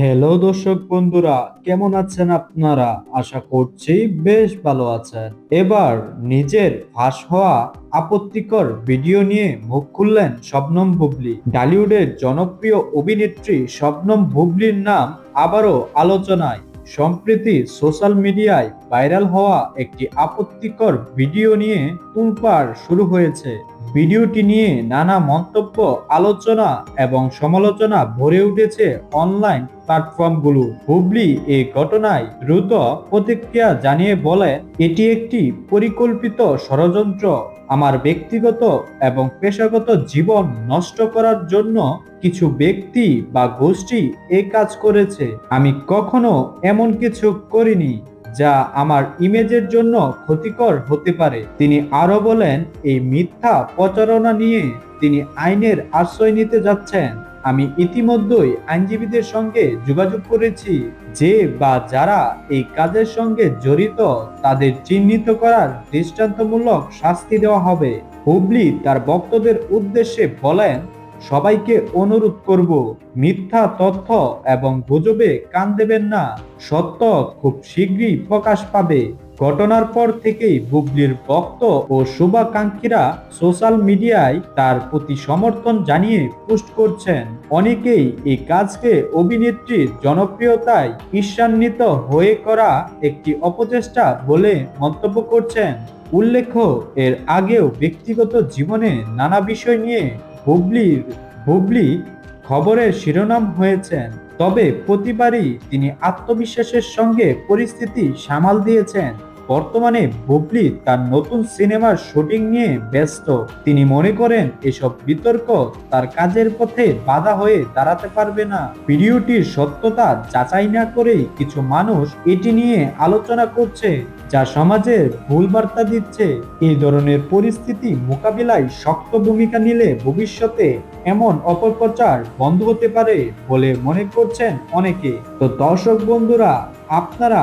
Hello দর্শক বন্ধুরা, কেমন আছেন আপনারা? আশা করছি বেশ ভালো আছেন। এবার নিজের ফাঁস হওয়া আপত্তিকর ভিডিও নিয়ে মুখ খুললেন শবনম বুবলি ডালিউডের জনপ্রিয় অভিনেত্রী শবনম বুবলির নাম আবারও আলোচনায়। সম্প্রতি সোশ্যাল মিডিয়ায় ভাইরাল হওয়া একটি আপত্তিকর ভিডিও নিয়ে তুলপাড় শুরু হয়েছে। ভিডিওটি নিয়ে নানা মন্তব্য, আলোচনা এবং সমালোচনা ভরে উঠেছে অনলাইন প্ল্যাটফর্মগুলো। হুবলি এই ঘটনায় দ্রুত প্রতিক্রিয়া জানিয়ে বলে, এটি একটি পরিকল্পিত ষড়যন্ত্র। আমার ব্যক্তিগত এবং পেশাগত জীবন নষ্ট করার জন্য কিছু ব্যক্তি বা গোষ্ঠী এ কাজ করেছে। আমি কখনো এমন কিছু করিনি। যা আমার ইমেজের জন্য ক্ষতিকর হতে পারে। তিনি আরও বলেন, এই মিথ্যা প্রচারণা নিয়ে তিনি আইনের আশ্রয় নিতে যাচ্ছেন। আমি ইতিমধ্যেই আইনজীবীদের সঙ্গে যোগাযোগ করেছি। যে বা যারা এই কাজের সঙ্গে জড়িত, তাদের চিহ্নিত করার দৃষ্টান্তমূলক শাস্তি দেওয়া হবে। হুবলি তার বক্তব্যের উদ্দেশ্যে বলেন সবাইকে অনুরোধ করব, মিথ্যা তথ্য এবং গুজবে কান দেবেন না। সত্য খুব শীঘ্রই প্রকাশ পাবে। ঘটনার পর থেকেই বুবলির ভক্ত ও শুভাকাঙ্ক্ষীরা সোশ্যাল মিডিয়ায় তার প্রতি সমর্থন জানিয়ে পোস্ট করছেন। অনেকেই এই কাজকে অভিনেত্রীর জনপ্রিয়তায় ঈর্ষান্বিত হয়ে করা একটি অপচেষ্টা বলে মন্তব্য করছেন। উল্লেখ্য, এর আগেও ব্যক্তিগত জীবনে নানা বিষয় নিয়ে হুবলির হুবলি খবরের শিরোনাম হয়েছেন তবে প্রতিবারই তিনি আত্মবিশ্বাসের সঙ্গে পরিস্থিতি সামাল দিয়েছেন। বর্তমানে বুবলি তার নতুন সিনেমার শুটিং নিয়ে ব্যস্ত। তিনি মনে করেন এসব বিতর্ক তার কাজের পথে বাধা হয়ে দাঁড়াতে পারবে না। ভিডিওটির সত্যতা যাচাই না করেই কিছু মানুষ এটি নিয়ে আলোচনা করছে, যা সমাজের ভুল বার্তা দিচ্ছে। এই ধরনের পরিস্থিতি মোকাবিলায় শক্ত ভূমিকা নিলে ভবিষ্যতে এমন অপপ্রচার বন্ধ হতে পারে বলে মনে করছেন অনেকে। তো দর্শক বন্ধুরা, আপনারা